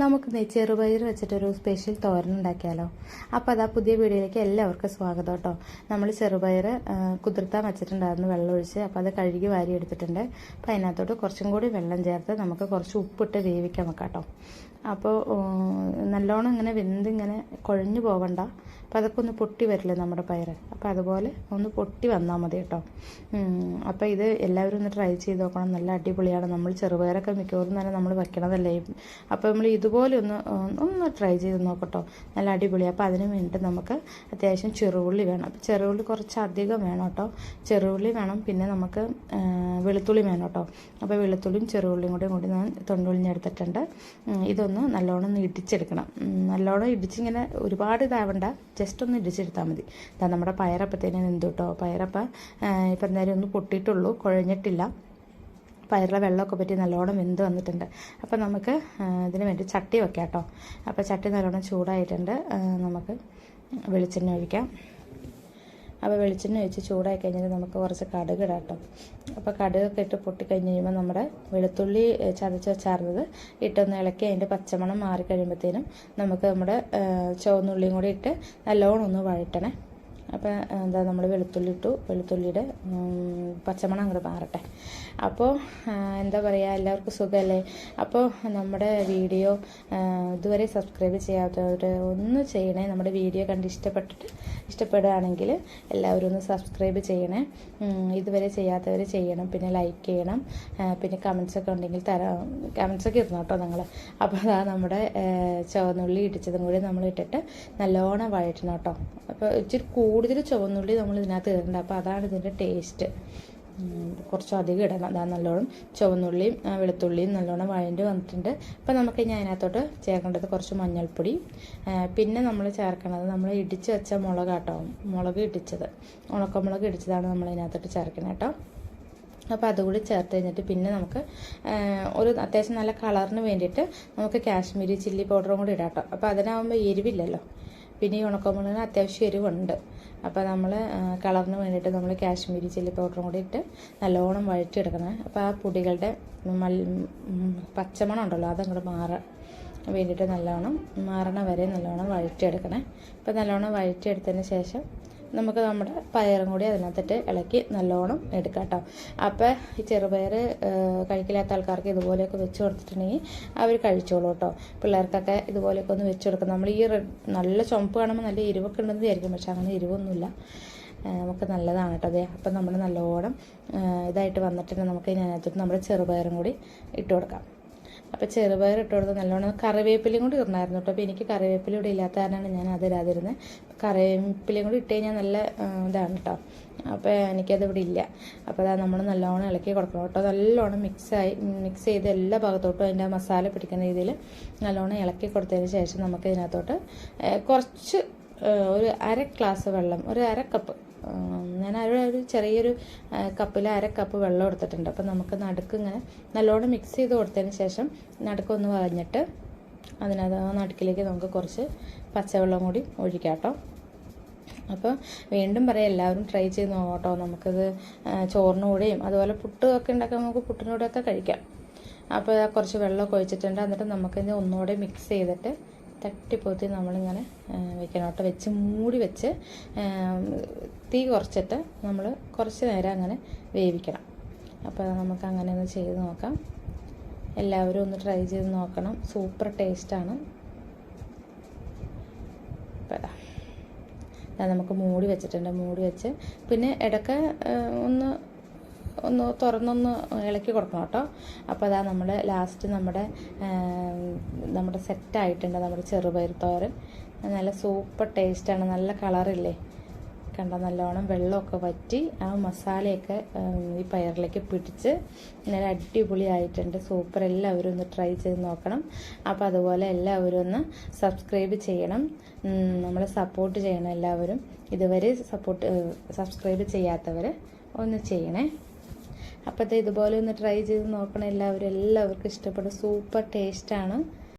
നമുക്ക് ചെറുപയർ വെച്ചിട്ടൊരു സ്പെഷ്യൽ തോരൻ ഉണ്ടാക്കിയാലോ? അപ്പോൾ അതാ പുതിയ വീഡിയോയിലേക്ക് എല്ലാവർക്കും സ്വാഗതം കേട്ടോ. നമ്മൾ ചെറുപയർ കുതിർത്താൻ വെച്ചിട്ടുണ്ടായിരുന്നു വെള്ളം ഒഴിച്ച്. അപ്പോൾ അത് കഴുകി വാരി എടുത്തിട്ടുണ്ട്. അപ്പോൾ അതിനകത്തോട്ട് കുറച്ചും കൂടി വെള്ളം ചേർത്ത് നമുക്ക് കുറച്ച് ഉപ്പിട്ട് വേവിക്കാൻ വെക്കാം കേട്ടോ അപ്പോൾ നല്ലോണം ഇങ്ങനെ വെന്ത് ഇങ്ങനെ കുഴഞ്ഞു പോവണ്ട. അപ്പോൾ അതൊക്കെ ഒന്ന് പൊട്ടി വരില്ലേ നമ്മുടെ പയർ അപ്പോൾ അതുപോലെ ഒന്ന് പൊട്ടി വന്നാൽ മതി കേട്ടോ. അപ്പോൾ ഇത് എല്ലാവരും ഒന്ന് ട്രൈ ചെയ്ത് നോക്കണം. നല്ല അടിപൊളിയാണ്. നമ്മൾ ചെറുപയറൊക്കെ മിക്കവാറും തന്നെ നമ്മൾ വെക്കണതല്ലേ? അപ്പോൾ നമ്മൾ ഇതുപോലെ ഒന്ന് ഒന്ന് ട്രൈ ചെയ്ത് നോക്കട്ടോ. നല്ല അടിപൊളി. അപ്പോൾ അതിന് വേണ്ടി നമുക്ക് അത്യാവശ്യം ചെറുള്ളി വേണം. അപ്പോൾ ചെറുള്ളി കുറച്ച് അധികം വേണം കേട്ടോ. ചെറുള്ളി വേണം. പിന്നെ നമുക്ക് വെളുത്തുള്ളി വേണം കേട്ടോ. അപ്പോൾ വെളുത്തുള്ളിയും ചെറുള്ളിയും കൂടി കൂടി ഞാൻ തൊണ്ടുള്ളിഞ്ഞെടുത്തിട്ടുണ്ട് ഇതൊന്ന് നല്ലോണം ഒന്ന് ഇടിച്ചെടുക്കണം. നല്ലോണം ഇടിച്ചിങ്ങനെ ഒരുപാട് ഇതാവണ്ട. ജസ്റ്റ് ഒന്ന് ഇടിച്ചെടുത്താൽ മതി. ഇതാ നമ്മുടെ പയറപ്പത്തേനെ എന്തു കേട്ടോ പയറപ്പ ഇപ്പം എന്തായാലും ഒന്ന് പൊട്ടിയിട്ടുള്ളൂ. കുഴഞ്ഞിട്ടില്ല. പയറിലെ വെള്ളമൊക്കെ പറ്റി നല്ലോണം വെന്ത് വന്നിട്ടുണ്ട്. അപ്പോൾ നമുക്ക് ഇതിന് വേണ്ടി ചട്ടി വെക്കാം കേട്ടോ അപ്പോൾ ചട്ടി നല്ലോണം ചൂടായിട്ടുണ്ട്. നമുക്ക് വെളിച്ചെണ്ണ ഒഴിക്കാം. അപ്പോൾ വെളിച്ചെണ്ണ ഒഴിച്ച് ചൂടായി കഴിഞ്ഞാൽ നമുക്ക് കുറച്ച് കടുക് ഇടാം അപ്പോൾ കടുകൊക്കെ ഇട്ട് പൊട്ടിക്കഴിഞ്ഞ് കഴിയുമ്പോൾ നമ്മുടെ വെളുത്തുള്ളി ചതച്ച് വെച്ചാർന്നത് ഇട്ടൊന്ന് ഇളക്കി അതിന്റെ പച്ചമണം മാറിക്കഴിയുമ്പോഴത്തേനും നമുക്ക് നമ്മുടെ ചുവന്നുള്ളിയും കൂടി ഇട്ട് നല്ലോണം ഒന്ന് വഴറ്റണേ. അപ്പോൾ എന്താ നമ്മൾ വെളുത്തുള്ളി ഇട്ടു. വെളുത്തുള്ളിയുടെ പച്ചമണം അങ്ങോട്ട് മാറട്ടെ അപ്പോൾ എന്താ പറയുക എല്ലാവർക്കും സുഖമല്ലേ അപ്പോൾ നമ്മുടെ വീഡിയോ ഇതുവരെ സബ്സ്ക്രൈബ് ചെയ്യാത്തവർ ഒന്ന് ചെയ്യണേ. നമ്മുടെ വീഡിയോ കണ്ട് ഇഷ്ടപ്പെട്ടിട്ട് ഇഷ്ടപ്പെടുകയാണെങ്കിൽ എല്ലാവരും ഒന്ന് സബ്സ്ക്രൈബ് ചെയ്യണേ. ഇതുവരെ ചെയ്യാത്തവർ ചെയ്യണം. പിന്നെ ലൈക്ക് ചെയ്യണം. പിന്നെ കമൻസൊക്കെ ഉണ്ടെങ്കിൽ തരാം കമൻസൊക്കെ ഇരുന്നു കേട്ടോ നിങ്ങൾ അപ്പോൾ അതാ നമ്മുടെ ചുവന്നുള്ളി ഇടിച്ചതും കൂടി നമ്മൾ ഇട്ടിട്ട് നല്ലോണം വഴറ്റണം കേട്ടോ. അപ്പോൾ ഇച്ചിരി കൂടുതൽ ചുവന്നുള്ളി നമ്മൾ ഇതിനകത്ത് ഇടേണ്ട. അപ്പോൾ അതാണ് ഇതിന്റെ ടേസ്റ്റ് കുറച്ചധികം ഇടണം അതാ നല്ലോണം ചുവന്നുള്ളിയും വെളുത്തുള്ളിയും നല്ലോണം വഴണ്ടി വന്നിട്ടുണ്ട്. അപ്പോൾ നമുക്ക് ഇനി അതിനകത്തോട്ട് ചേർക്കേണ്ടത് കുറച്ച് മഞ്ഞൾപ്പൊടി. പിന്നെ നമ്മൾ ചേർക്കണത് നമ്മൾ ഇടിച്ച് വെച്ച മുളക് കേട്ടോ മുളക് ഇടിച്ചത്. ഉണക്കമുളക് ഇടിച്ചതാണ് നമ്മൾ അതിനകത്തോട്ട് ചേർക്കണത് കേട്ടോ അപ്പോൾ അതുകൂടി ചേർത്ത് കഴിഞ്ഞിട്ട് പിന്നെ നമുക്ക് ഒരു അത്യാവശ്യം നല്ല കളറിന് വേണ്ടിയിട്ട് നമുക്ക് കാശ്മീരി ചില്ലി പൗഡറും കൂടി ഇടാം കേട്ടോ അപ്പോൾ അതിനാകുമ്പോൾ എരിവില്ലല്ലോ. പിന്നെ ഈ ഉണക്കമുളകിന് അത്യാവശ്യം എരിവുണ്ട്. അപ്പോൾ നമ്മൾ കളറിന് വേണ്ടിയിട്ട് നമ്മൾ കാശ്മീരി ചില്ലി പൗഡറും കൂടി ഇട്ട് നല്ലോണം വഴറ്റിയെടുക്കണം. അപ്പോൾ ആ പൊടികളുടെ മൽ പച്ചമണം ഉണ്ടല്ലോ അതങ്ങോട്ട് മാറാൻ വേണ്ടിയിട്ട് നല്ലോണം മാറണ വരെ നല്ലോണം വഴറ്റിയെടുക്കണേ. അപ്പോൾ നല്ലോണം വഴറ്റിയെടുത്തതിന് ശേഷം നമുക്ക് നമ്മുടെ പയറും കൂടി അതിനകത്തിട്ട് ഇളക്കി നല്ലോണം എടുക്കാം കേട്ടോ. അപ്പോൾ ഈ ചെറുപയർ കഴിക്കില്ലാത്ത ആൾക്കാർക്ക് ഇതുപോലെയൊക്കെ വെച്ച് കൊടുത്തിട്ടുണ്ടെങ്കിൽ അവർ കഴിച്ചോളൂ കേട്ടോ. പിള്ളേർക്കൊക്കെ ഇതുപോലെയൊക്കെ ഒന്ന് വെച്ച് കൊടുക്കാം. നമ്മൾ ഈ നല്ല ചുമപ്പ് കാണുമ്പോൾ നല്ല എരിവൊക്കെ ഉണ്ടെന്ന് വിചാരിക്കും. പക്ഷെ അങ്ങനെ എരിവൊന്നുമില്ല. നമുക്ക് നല്ലതാണ് കേട്ടോ അതെ അപ്പം നമ്മൾ നല്ലോണം ഇതായിട്ട് വന്നിട്ടുണ്ടെങ്കിൽ നമുക്ക് ഇതിനകത്തോട്ട് നമ്മുടെ ചെറുപയറും കൂടി ഇട്ട് കൊടുക്കാം. അപ്പോൾ ചെറുപയർ ഇട്ട് കൊടുത്ത് നല്ലോണം കറിവേപ്പിലയും കൂടി ഇടണമായിരുന്നു കേട്ടോ. അപ്പോൾ എനിക്ക് കറിവേപ്പില ഇവിടെ ഇല്ലാത്ത കാരണമാണ് ഞാൻ അത് ഇടാതിരുന്നത് കറിവേപ്പിലയും കൂടി ഇട്ട് കഴിഞ്ഞാൽ നല്ല ഇതാണ് കേട്ടോ അപ്പോൾ എനിക്കത് ഇവിടെ ഇല്ല. അപ്പോൾ അതാ നമ്മൾ നല്ലോണം ഇളക്കി കൊടുക്കണം കേട്ടോ നല്ലോണം മിക്സായി മിക്സ് ചെയ്ത് എല്ലാ ഭാഗത്തോട്ടും അതിന്റെ മസാല പിടിക്കുന്ന രീതിയിൽ നല്ലോണം ഇളക്കി കൊടുത്തതിന് ശേഷം നമുക്ക് ഇതിനകത്തോട്ട് കുറച്ച് ഒരു അര ഗ്ലാസ് വെള്ളം ഒരു അര കപ്പ് ഞാൻ ഒരു ചെറിയൊരു കപ്പിൽ അര കപ്പ് വെള്ളം എടുത്തിട്ടുണ്ട്. അപ്പോൾ നമുക്ക് നടുക്ക് ഇങ്ങനെ നല്ലോണം മിക്സ് ചെയ്ത് കൊടുത്തതിന് ശേഷം നടുക്കൊന്ന് വഴഞ്ഞിട്ട് അതിനകത്ത് ആ നടുക്കിലേക്ക് നമുക്ക് കുറച്ച് പച്ചവെള്ളം കൂടി ഒഴിക്കാം കേട്ടോ അപ്പോൾ വീണ്ടും പറയാം എല്ലാവരും ട്രൈ ചെയ്ത് നോക്കട്ടോ. നമുക്കത് ചോറിനൂടെയും അതുപോലെ പുട്ട് ഒക്കെ ഉണ്ടാക്കാൻ നമുക്ക് പുട്ടിനൂടെയൊക്കെ കഴിക്കാം. അപ്പോൾ കുറച്ച് വെള്ളമൊക്കെ ഒഴിച്ചിട്ടുണ്ട്. എന്നിട്ട് നമുക്കിത് ഒന്നുകൂടെ മിക്സ് ചെയ്തിട്ട് തട്ടിപ്പൊത്തി നമ്മളിങ്ങനെ വെക്കണം കേട്ടോ. വെച്ച് മൂടി വെച്ച് തീ കുറച്ചിട്ട് നമ്മൾ കുറച്ച് നേരം അങ്ങനെ വേവിക്കണം. അപ്പോൾ നമുക്കങ്ങനെ ഒന്ന് ചെയ്ത് നോക്കാം. എല്ലാവരും ഒന്ന് ട്രൈ ചെയ്ത് നോക്കണം. സൂപ്പർ ടേസ്റ്റാണ് നമുക്ക് മൂടി വെച്ചിട്ടുണ്ട്. മൂടി വെച്ച് പിന്നെ ഇടയ്ക്ക് ഒന്ന് ഒന്ന് തുറന്നൊന്ന് ഇളക്കി കൊടുക്കണം കേട്ടോ. അപ്പോൾ അതാ നമ്മൾ ലാസ്റ്റ് നമ്മുടെ നമ്മുടെ സെറ്റായിട്ടുണ്ട് നമ്മുടെ ചെറുപയർ തോരൻ. നല്ല സൂപ്പർ ടേസ്റ്റാണ് നല്ല കളറില്ലേ കണ്ട നല്ലോണം വെള്ളമൊക്കെ വറ്റി ആ മസാലയൊക്കെ ഈ പയറിലേക്ക് പിടിച്ച് ഇങ്ങനെ അടിപൊളിയായിട്ടുണ്ട് സൂപ്പർ എല്ലാവരും ഒന്ന് ട്രൈ ചെയ്ത് നോക്കണം. അപ്പോൾ അതുപോലെ എല്ലാവരും ഒന്ന് സബ്സ്ക്രൈബ് ചെയ്യണം. നമ്മളെ സപ്പോർട്ട് ചെയ്യണം എല്ലാവരും. ഇതുവരെ സപ്പോർട്ട് സബ്സ്ക്രൈബ് ചെയ്യാത്തവർ ഒന്ന് ചെയ്യണേ. അപ്പോൾ ഇത് ഇതുപോലെ ഒന്ന് ട്രൈ ചെയ്ത് നോക്കണം. എല്ലാവരും എല്ലാവർക്കും ഇഷ്ടപ്പെടും സൂപ്പർ ടേസ്റ്റാണ്.